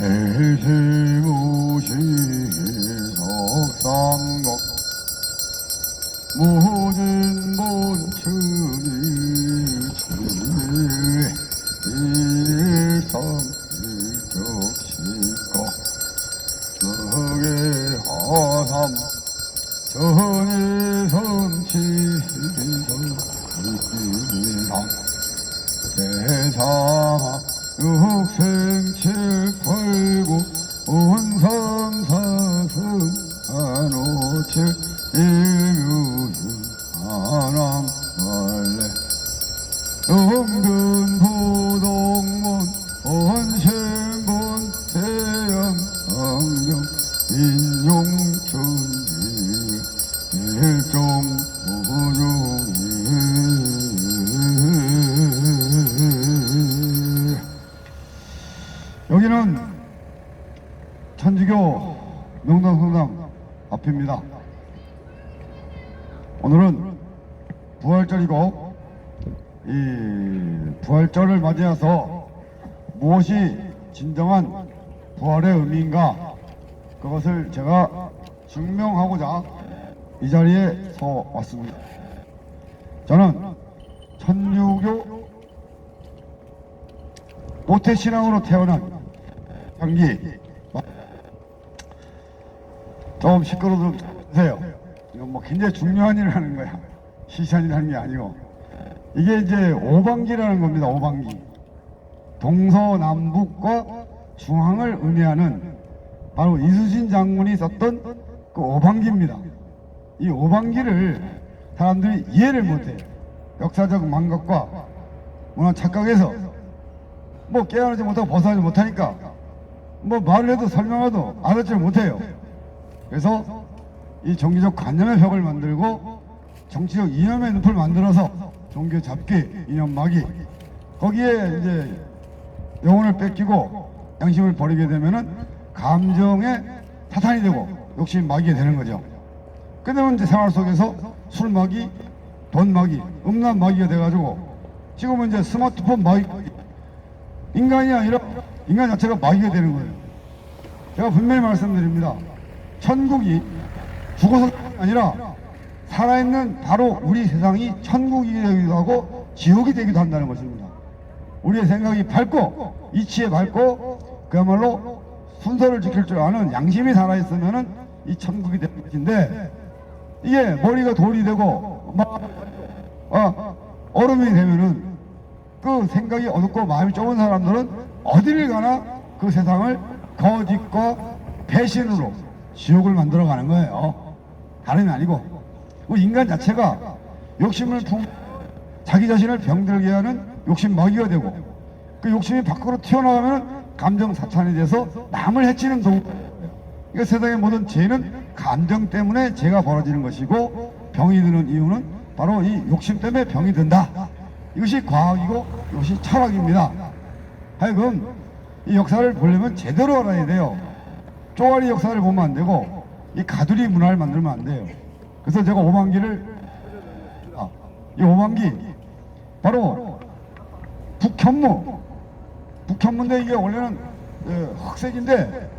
대시무시 명당성당 앞입니다. 오늘은 부활절이고 이 부활절을 맞이해서 무엇이 진정한 부활의 의미인가 그것을 제가 증명하고자 이 자리에 서 왔습니다. 저는 천주교 모태신앙으로 태어난 장기 좀 시끄러워 주세요. 이건 뭐 굉장히 중요한 일을 하는 거야. 시산이 하는 게 아니고 이게 이제 오방기라는 겁니다. 오방기 동서남북과 중앙을 의미하는 바로 이수신 장군이 썼던 그 오방기입니다. 이 오방기를 사람들이 이해를 못해요. 역사적 망각과 문화 착각에서 뭐 깨어나지 못하고 벗어나지 못하니까 뭐 말을 해도 설명해도 알아듣지 못해요. 그래서 이 종교적 관념의 벽을 만들고 정치적 이념의 늪을 만들어서 종교 잡기, 이념 마기 거기에 이제 영혼을 뺏기고 양심을 버리게 되면은 감정의 사탄이 되고 욕심 마귀게 되는 거죠. 그러면 이제 생활 속에서 술 마귀, 돈 마귀, 음란 마귀가 돼가지고 지금은 이제 스마트폰 마귀 인간이 아니라 인간 자체가 마귀가 되는 거예요. 제가 분명히 말씀드립니다. 천국이 죽어서 아니라 살아있는 바로 우리 세상이 천국이 되기도 하고 지옥이 되기도 한다는 것입니다. 우리의 생각이 밝고 이치에 밝고 그야말로 순서를 지킬 줄 아는 양심이 살아있으면은 이 천국이 되는 것인데 이게 머리가 돌이 되고 막 어, 얼음이 되면은 그 생각이 어둡고 마음이 좁은 사람들은 어디를 가나 그 세상을 거짓과 배신으로 지옥을 만들어 가는 거예요. 다름이 아니고 그 인간 자체가 욕심을 품 자기 자신을 병들게 하는 욕심 먹이가 되고 그 욕심이 밖으로 튀어나가면 감정 사탄이 돼서 남을 해치는 도구. 그러니까 세상의 모든 죄는 감정 때문에 죄가 벌어지는 것이고 병이 드는 이유는 바로 이 욕심 때문에 병이 든다. 이것이 과학이고 이것이 철학입니다. 하여금 이 역사를 보려면 제대로 알아야 돼요. 쪼가리 역사를 보면 안 되고 이 가두리 문화를 만들면 안 돼요. 그래서 제가 오만기를 아, 이 오만기 바로 북현무 북현무인데 이게 원래는 예, 흑색인데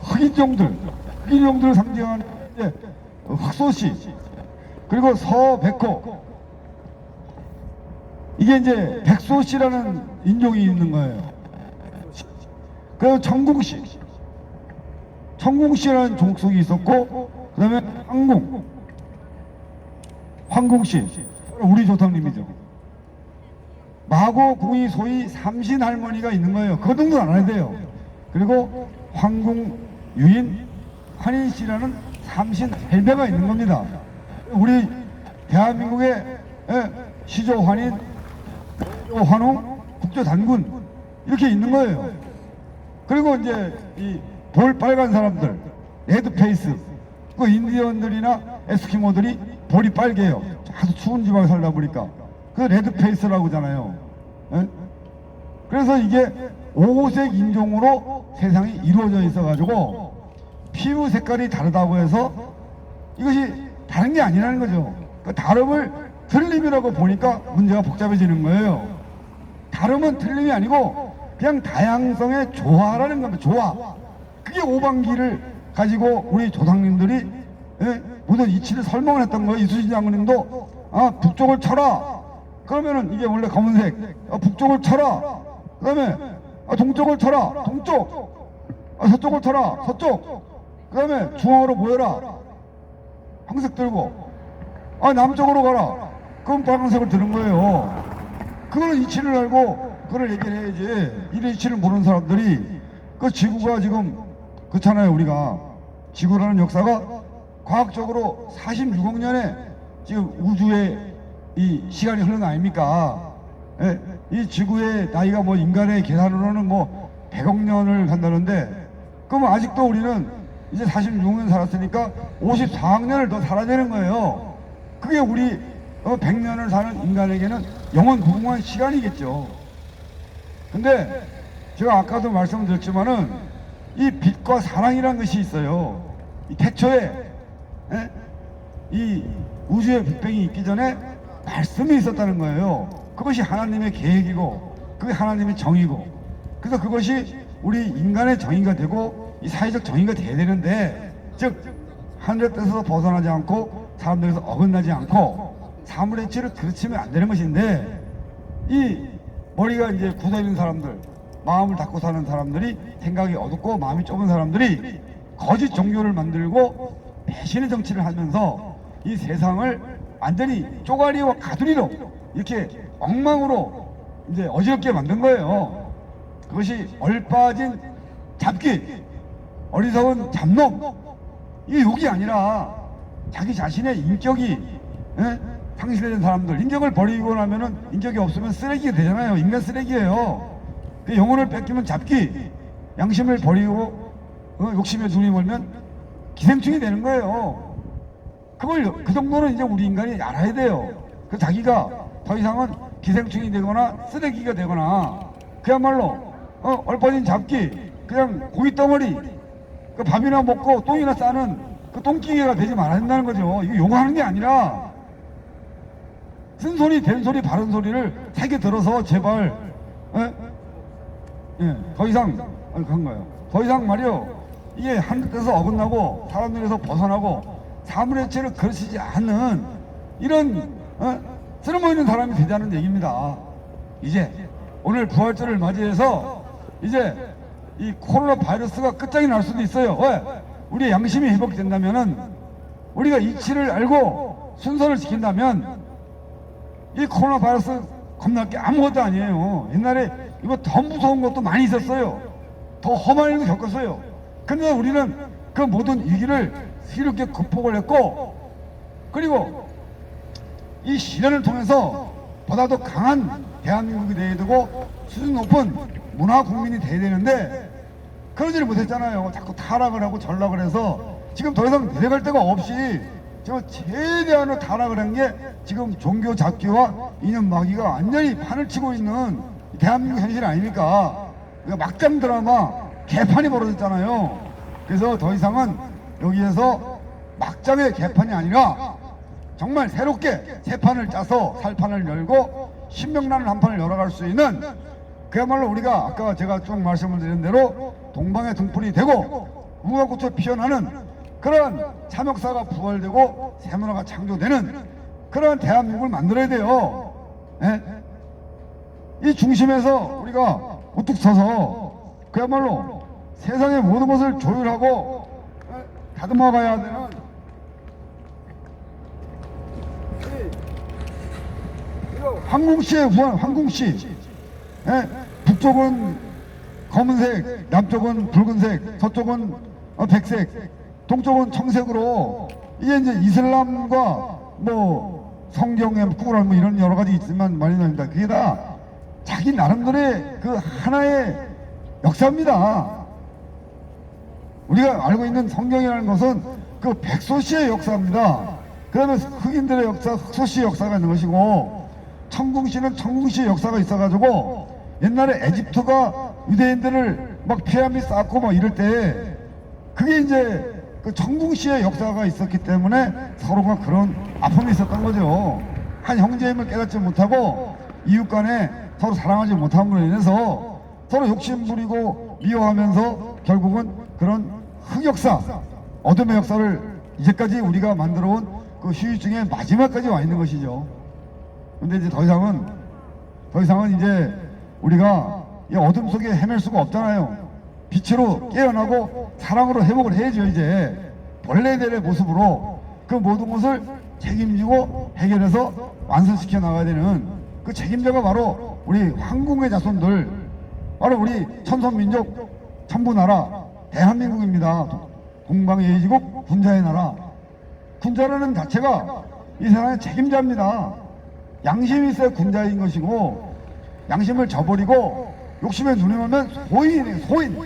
흑인종들 흑인종들을 상징하는 이제 흑소씨 그리고 서백호 이게 이제 백소씨라는 인종이 있는 거예요. 그리고 청궁씨 청궁씨라는 종속이 있었고 그 다음에 황궁 황궁씨 우리 조상님이죠. 마고 궁이 소위 삼신 할머니가 있는 거예요. 그 정도 알아야 돼요. 그리고 황궁 유인 환인 씨라는 삼신 헬배가 있는 겁니다. 우리 대한민국의 예, 시조 환인, 환웅, 국조 단군 이렇게 있는 거예요. 그리고 이제 이 볼 빨간 사람들, 레드 페이스, 그 인디언들이나 에스키모들이 볼이 빨개요. 아주 추운 지방에 살다 보니까 그 레드 페이스라고 하잖아요. 예? 그래서 이게 오색 인종으로 세상이 이루어져 있어 가지고 피부 색깔이 다르다고 해서 이것이 다른 게 아니라는 거죠. 그 다름을 틀림이라고 보니까 문제가 복잡해지는 거예요. 다름은 틀림이 아니고 그냥 다양성의 조화라는 겁니다. 조화. 그게 오방기를 가지고 우리 조상님들이 예? 모든 이치를 설명을 했던 거예요. 이수진 장군님도 아, 북쪽을 쳐라. 그러면은 이게 원래 검은색. 아, 북쪽을 쳐라. 그다음에 아, 동쪽을 쳐라. 동쪽. 아, 서쪽을 쳐라. 서쪽. 그다음에 중앙으로 모여라. 황색 들고. 아, 남쪽으로 가라. 그럼 빨간색을 드는 거예요. 그거는 이치를 알고 그걸 얘기를 해야지. 이런 이치를 모르는 사람들이 그 지구가 지금 그렇잖아요. 우리가 지구라는 역사가 과학적으로 46억 년에 지금 우주의 이 시간이 흐르는 거 아닙니까? 예, 이 지구의 나이가 뭐 인간의 계산으로는 뭐 100억 년을 간다는데 그럼 아직도 우리는 이제 46년 살았으니까 54억 년을 더 살아야 되는 거예요. 그게 우리 어, 100년을 사는 인간에게는 영원 무궁한 시간이겠죠. 근데 제가 아까도 말씀드렸지만은 이 빛과 사랑이라는 것이 있어요. 이 태초에 예? 이 우주의 빅뱅이 있기 전에 말씀이 있었다는 거예요. 그것이 하나님의 계획이고 그게 하나님의 정의고 그래서 그것이 우리 인간의 정의가 되고 이 사회적 정의가 돼야 되는데 즉 하늘의 뜻에서 벗어나지 않고 사람들에서 어긋나지 않고 사물의 치를 그르치면 안 되는 것인데 이 머리가 이제 굳어 있는 사람들, 마음을 닫고 사는 사람들이 생각이 어둡고 마음이 좁은 사람들이 거짓 종교를 만들고 배신의 정치를 하면서 이 세상을 완전히 쪼가리와 가두리로 이렇게 엉망으로 이제 어지럽게 만든 거예요. 그것이 얼빠진 잡기, 어리석은 잡놈. 이게 욕이 아니라 자기 자신의 인격이 예? 상실된 사람들 인격을 버리고 나면은 인격이 없으면 쓰레기가 되잖아요 인간 쓰레기예요 그 영혼을 뺏기면 잡기 양심을 버리고 어, 욕심에 눈이 멀면 기생충이 되는 거예요 그걸 그 정도는 이제 우리 인간이 알아야 돼요 그 자기가 더 이상은 기생충이 되거나 쓰레기가 되거나 그야말로 어, 얼빠진 잡기 그냥 고기 덩어리 그 밥이나 먹고 똥이나 싸는 그 똥기계가 되지 말아야 된다는 거죠. 이거 요구하는 게 아니라 쓴소리, 된소리, 바른 소리를 세게 들어서 제발 예? 예, 더 이상 아니, 그런 거예요. 더 이상 말이요. 이게 한 뜻에서 어긋나고 사람들에서 벗어나고 사물의 죄를 거르치지 않는 이런 어? 쓸모있는 사람이 되자는 얘기입니다. 이제 오늘 부활절을 맞이해서 이제 이 코로나 바이러스가 끝장이 날 수도 있어요. 왜? 우리의 양심이 회복된다면은 우리가 이치를 알고 순서를 지킨다면 이 코로나 바이러스 겁날 게 아무것도 아니에요. 옛날에 이거 더 무서운 것도 많이 있었어요. 더 험한 일도 겪었어요. 근데 우리는 그 모든 위기를 이렇게 극복을 했고 그리고 이 시련을 통해서 보다 더 강한 대한민국이 돼야 되고 수준 높은 문화 국민이 돼야 되는데 그러지를 못했잖아요. 자꾸 타락을 하고 전락을 해서 지금 더 이상 내려갈 데가 없이 지금 최대한으로 타락을 한 게 지금 종교 잡기와 이념 마귀가 완전히 판을 치고 있는 대한민국 현실 아닙니까? 그러니까 막장 드라마 개판이 벌어졌잖아요. 그래서 더 이상은 여기에서 막장의 개판이 아니라 정말 새롭게 새 판을 짜서 살 판을 열고 신명나는 한 판을 열어갈 수 있는 그야말로 우리가 아까 제가 쭉 말씀을 드린 대로 동방의 등불이 되고 무화꽃이 피어나는 그런 참역사가 부활되고 새문화가 창조되는 그런 대한민국을 만들어야 돼요. 예? 이 중심에서 우리가 우뚝 서서 그야말로 세상의 모든 것을 조율하고 예? 다듬어 가야 되는 황궁시의 후한 황궁시 예? 북쪽은 검은색, 남쪽은 붉은색, 서쪽은 어, 백색, 동쪽은 청색으로 이게 이제 이슬람과 뭐 성경의 꾸란 뭐 이런 여러 가지 있지만 말이 나옵니다. 그게 다 자기 나름대로의 그 하나의 역사입니다. 우리가 알고 있는 성경이라는 것은 그 백소시의 역사입니다. 그러면 흑인들의 역사, 흑소시의 역사가 있는 것이고 청궁시는 청궁시의 역사가 있어가지고 옛날에 에집트가 유대인들을 막 피라미드 쌓고 막 이럴 때 그게 이제 그 청궁시의 역사가 있었기 때문에 서로가 그런 아픔이 있었던 거죠. 한 형제임을 깨닫지 못하고 이웃 간에 서로 사랑하지 못함으로 인해서 서로 욕심부리고 미워하면서 결국은 그런 흑역사, 어둠의 역사를 이제까지 우리가 만들어온 그 휴유증의 마지막까지 와 있는 것이죠. 근데 이제 더 이상은 더 이상은 이제 우리가 이 어둠 속에 헤맬 수가 없잖아요. 빛으로 깨어나고 사랑으로 회복을 해야죠 이제 본래대로의 모습으로 그 모든 것을 책임지고 해결해서 완성시켜 나가야 되는 그 책임자가 바로 우리 황궁의 자손들 바로 우리 천선민족 천부나라 대한민국입니다. 동방예의지국 군자의 나라 군자라는 자체가 이 세상의 책임자입니다. 양심이 있어야 군자인 것이고 양심을 저버리고 욕심에 눈이 오면 소인이에요 소인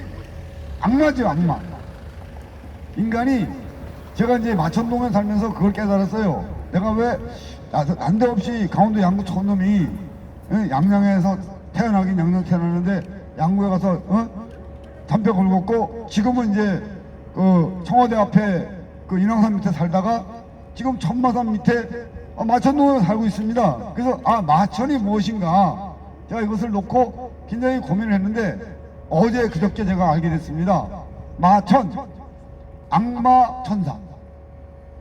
악마죠 악마 인간이 제가 이제 마천동에 살면서 그걸 깨달았어요 내가 왜 나- 난데없이 강원도 양구 촌놈이 응? 양양에서 태어나긴 양양 태어났는데 양구에 가서 어? 담배 걸었고 지금은 이제 그 청와대 앞에 그 인왕산 밑에 살다가 지금 천마산 밑에 어, 마천동에 살고 있습니다. 그래서 아 마천이 무엇인가 제가 이것을 놓고 굉장히 고민을 했는데 어제 그저께 제가 알게 됐습니다. 마천 악마 천사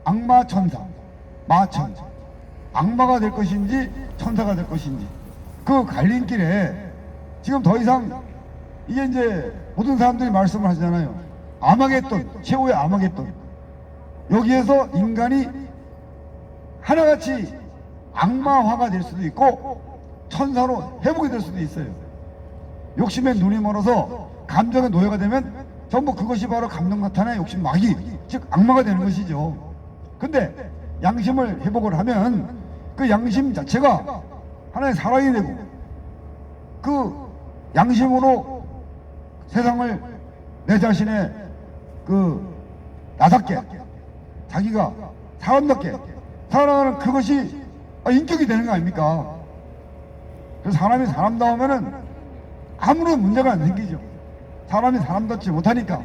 악마 천사 마천 악마가 될 것인지 천사가 될 것인지 그 갈림길에 지금 더 이상 이게 이제 모든 사람들이 말씀을 하잖아요. 아마겟돈, 최후의 아마겟돈. 여기에서 인간이 하나같이 악마화가 될 수도 있고 천사로 회복이 될 수도 있어요. 욕심에 눈이 멀어서 감정의 노예가 되면 전부 그것이 바로 감정 나타나 욕심 마귀, 즉 악마가 되는 것이죠. 근데 양심을 회복을 하면 그 양심 자체가 하나의 사랑이 되고 그 양심으로 세상을 내 자신의 그 나답게 자기가 사람답게 살아가는 그것이 인격이 되는 거 아닙니까? 그래서 사람이 사람다우면은 아무런 문제가 안 생기죠. 사람이 사람답지 못하니까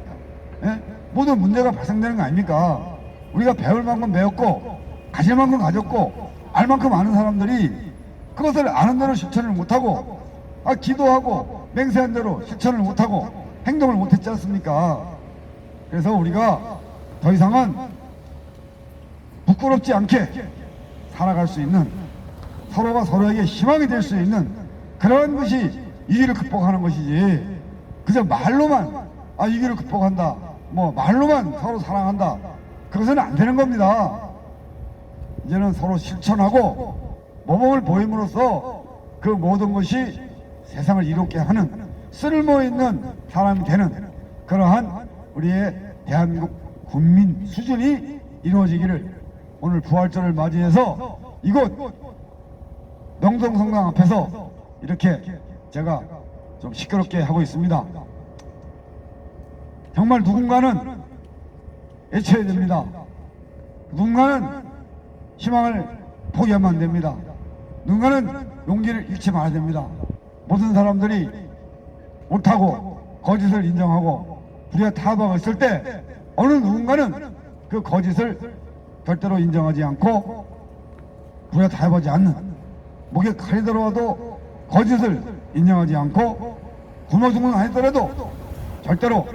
예? 모든 문제가 발생되는 거 아닙니까? 우리가 배울 만큼 배웠고 가질 만큼 가졌고 알 만큼 아는 사람들이 그것을 아는 대로 실천을 못하고 아, 기도하고 맹세한 대로 실천을 못하고 행동을 못했지 않습니까? 그래서 우리가 더 이상은 부끄럽지 않게 살아갈 수 있는 서로가 서로에게 희망이 될 수 있는 그런 것이 위기를 극복하는 것이지 그저 말로만 아 위기를 극복한다 뭐 말로만 서로 사랑한다 그것은 안 되는 겁니다 이제는 서로 실천하고 모범을 보임으로써 그 모든 것이 세상을 이롭게 하는 쓸모 있는 사람이 되는 그러한 우리의 대한민국 국민 수준이 이루어지기를 오늘 부활절을 맞이해서 이곳 명동성당 앞에서 이렇게 제가 좀 시끄럽게 하고 있습니다. 정말 누군가는 애쳐야 됩니다. 누군가는 희망을 포기하면 안 됩니다. 누군가는 용기를 잃지 말아야 됩니다. 모든 사람들이 옳다고 거짓을 인정하고 불의와 타박을 쓸 때 어느 누군가는 그 거짓을 절대로 인정하지 않고 불의와 타박하지 않는 목에 칼이 들어와도 거짓을 인정하지 않고 굶어죽는 아니더라도 절대로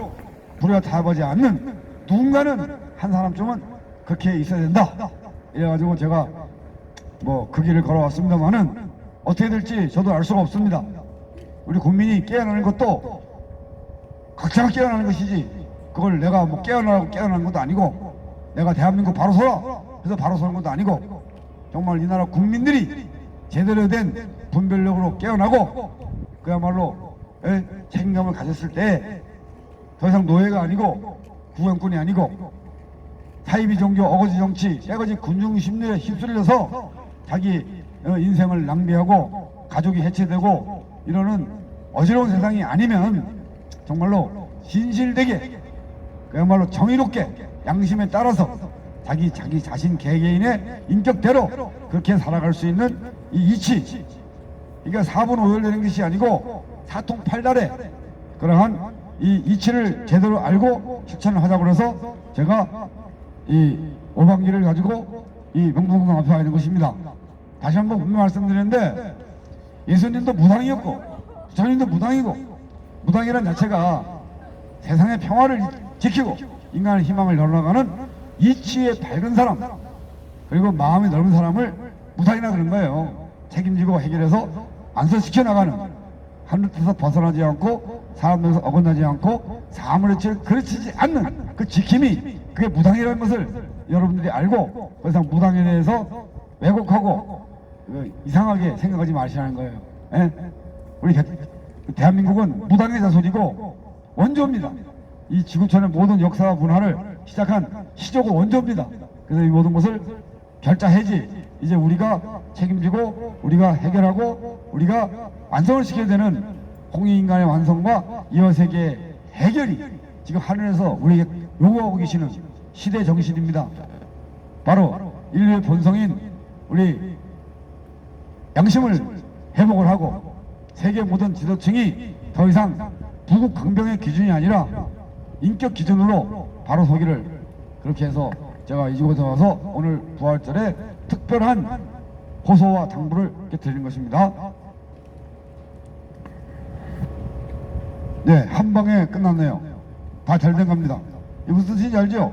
불의와 타박하지 않는 누군가는 한 사람쯤은 그렇게 있어야 된다. 이래가지고 제가 뭐 그 길을 걸어왔습니다만은 어떻게 될지 저도 알 수가 없습니다. 우리 국민이 깨어나는 것도 각자가 깨어나는 것이지 그걸 내가 뭐 깨어나라고 깨어나는 것도 아니고 내가 대한민국 바로 서라 그래서 바로 서는 것도 아니고 정말 이 나라 국민들이 제대로 된 분별력으로 깨어나고 그야말로 에, 책임감을 가졌을 때 더 이상 노예가 아니고 구경꾼이 아니고 사이비 종교 어거지 정치 새거지 군중 심리에 휩쓸려서 자기 어, 인생을 낭비하고 가족이 해체되고 이러는 어지러운 세상이 아니면 정말로 진실되게 그야말로 정의롭게 양심에 따라서 자기 자기 자신 개개인의 인격대로 그렇게 살아갈 수 있는 이 이치 그러니까 사분 오열되는 것이 아니고 사통팔달에 그러한 이 이치를 제대로 알고 실천을 하자고 그래서 제가 이 오방기를 가지고 이 명동성 앞에 와 있는 것입니다. 다시 한번 분명 말씀드리는데 예수님도 무당이었고 부처님도 무당이고 무당이라는 자체가 세상의 평화를 지키고 인간의 희망을 열어가는 이치에 밝은 사람 그리고 마음이 넓은 사람을 무당이라 그런 거예요. 책임지고 해결해서 안설시켜 나가는 하늘 뜻에서 벗어나지 않고 사람들에서 어긋나지 않고 사물의 그르치지 않는 그 지킴이 그게 무당이라는 것을 여러분들이 알고 더 이상 무당에 대해서 왜곡하고 그 이상하게 생각하지 마시라는 거예요. 예? 우리 대- 대한민국은 무당의 자손이고 원조입니다. 이 지구촌의 모든 역사와 문화를 시작한 시조고 원조입니다. 그래서 이 모든 것을 결자해지 이제 우리가 책임지고 우리가 해결하고 우리가 완성을 시켜야 되는 홍익인간의 완성과 이어세계의 해결이 지금 하늘에서 우리에게 요구하고 계시는 시대 정신입니다. 바로 인류의 본성인 우리 양심을 회복을 하고 세계 모든 지도층이 더 이상 부국 강병의 기준이 아니라 인격 기준으로 바로 서기를 그렇게 해서 제가 이곳에 와서 오늘 부활절에 특별한 호소와 당부를 드리는 것입니다. 네, 한 방에 끝났네요. 다 잘 된 겁니다. 이 무슨 뜻인지 알죠?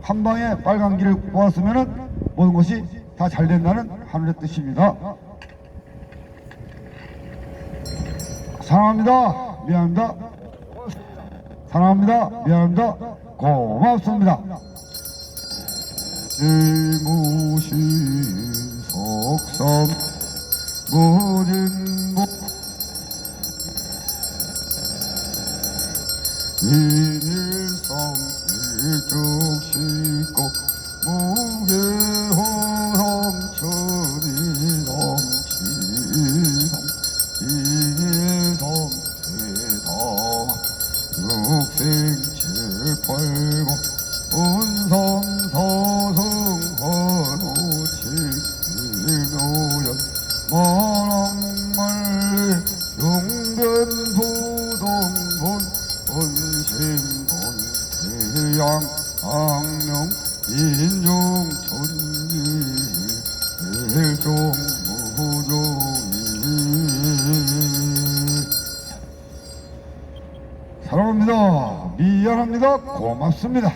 한 방에 빨간 길을 보았으면은 모든 것이 다 잘 된다는 하늘의 뜻입니다. 사랑합니다. 미안합니다. 사랑합니다. 미안합니다. 고맙습니다. 일무신 속성 무진 고맙습니다.